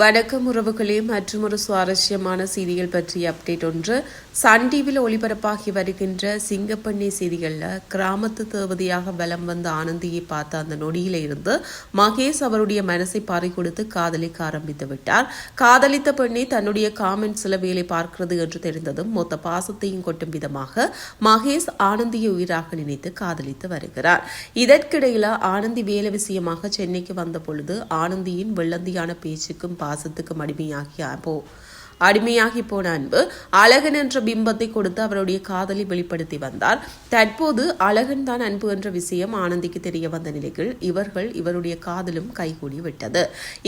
வணக்கம் உறவுகளே மற்றும் ஒரு சுவாரஸ்யமான செய்திகள் பற்றிய அப்டேட் ஒன்று. சன் டிவியில் ஒளிபரப்பாகி வருகின்ற சிங்கப்பண்ணி செய்திகளில் கிராமத்து தேவதையாக வலம் வந்த ஆனந்தியை பார்த்த அந்த நொடியில இருந்து மகேஷ் அவருடைய மனசை பாறை கொடுத்து காதலிக்க ஆரம்பித்து விட்டார். காதலித்த பெண்ணை தன்னுடைய காமெண்ட் சில வேலை பார்க்கிறது என்று தெரிந்ததும் மொத்த பாசத்தையும் கொட்டும் விதமாக மகேஷ் ஆனந்தியை உயிராக நினைத்து காதலித்து வருகிறார். இதற்கிடையில ஆனந்தி வேலை விஷயமாக சென்னைக்கு வந்த பொழுது ஆனந்தியின் வெள்ளந்தியான பேச்சுக்கும் பாசத்துக்கும் அடிமையாகி போ அடிமையாகி போன அன்பு அழகன் என்ற பிம்பத்தை கொடுத்து அவருடைய காதலை வெளிப்படுத்தி வந்தார். தற்போது அழகன் தான் அன்பு என்ற விஷயம் ஆனந்திக்கு தெரிய வந்த நிலையில் இவர்கள் இவருடைய காதலும் கைகூடி விட்டது.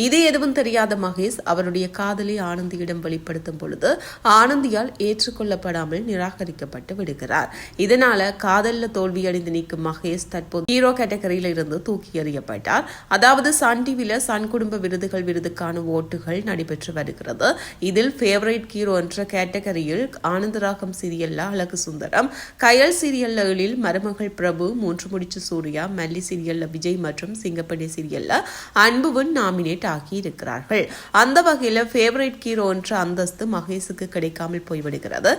இது எதுவும் தெரியாத மகேஷ் அவருடைய காதலை ஆனந்தியிடம் வெளிப்படுத்தும் பொழுது ஆனந்தியால் ஏற்றுக்கொள்ளப்படாமல் நிராகரிக்கப்பட்டு விடுகிறார். இதனால காதல்ல தோல்வியடைந்து நிற்கும் மகேஷ் தற்போது ஹீரோ கேட்டகரியில இருந்து தூக்கி எறியப்பட்டார். அதாவது சன் டிவில சன் குடும்ப விருதுகள் விருதுக்கான ஓட்டுகள் நடைபெற்று வருகிறது. இதில் ஃபேவரட் ஹீரோ என்ற கேட்டகரியில் ஆனந்தராகம் சீரியல்ல அழகு சுந்தரம் கயல் சீரியல்ல எழில் மருமகள் பிரபு மூன்று முடிச்சு சூர்யா மல்லி சீரியல்ல விஜய் மற்றும் சிங்கப்படி சீரியல்ல அன்புவன் நாமினேட் ஆகி இருக்கிறார்கள் அந்த வகையில ஃபேவரட் ஹீரோ என்ற அந்தஸ்து மகேஷுக்கு கிடைக்காமல் போய்விடுகிறது.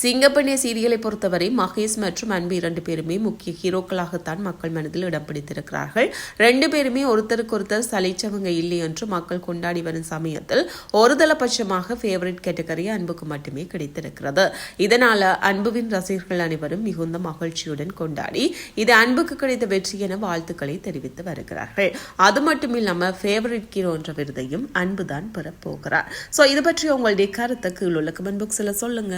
சிங்கப்பண்ணிய சீரியலை பொறுத்தவரை மகேஷ் மற்றும் அன்பு இரண்டு பேருமே முக்கிய ஹீரோக்களாகத்தான் மக்கள் மனதில் இடம் பிடித்திருக்கிறார்கள். ரெண்டு பேருமே ஒருத்தருக்கு ஒருத்தர் சலைச்சவங்க இல்லை என்று மக்கள் கொண்டாடி வரும் சமயத்தில் ஒருதலபட்சமாக ஃபேவரட் கேட்டகரி அன்புக்கு மட்டுமே கிடைத்திருக்கிறது. இதனால அன்புவின் ரசிகர்கள் அனைவரும் மிகுந்த மகிழ்ச்சியுடன் கொண்டாடி இது அன்புக்கு கிடைத்த வெற்றி என வாழ்த்துக்களை தெரிவித்து வருகிறார்கள். அது மட்டும் இல்லாம ஃபேவரட் ஹீரோ என்ற விருதையும் அன்புதான் பெறப்போகிறார். ஸோ இது பற்றி உங்களுடைய கருத்தை கீழ் உள்ள கமெண்ட் பாக்ஸில் சொல்லுங்க.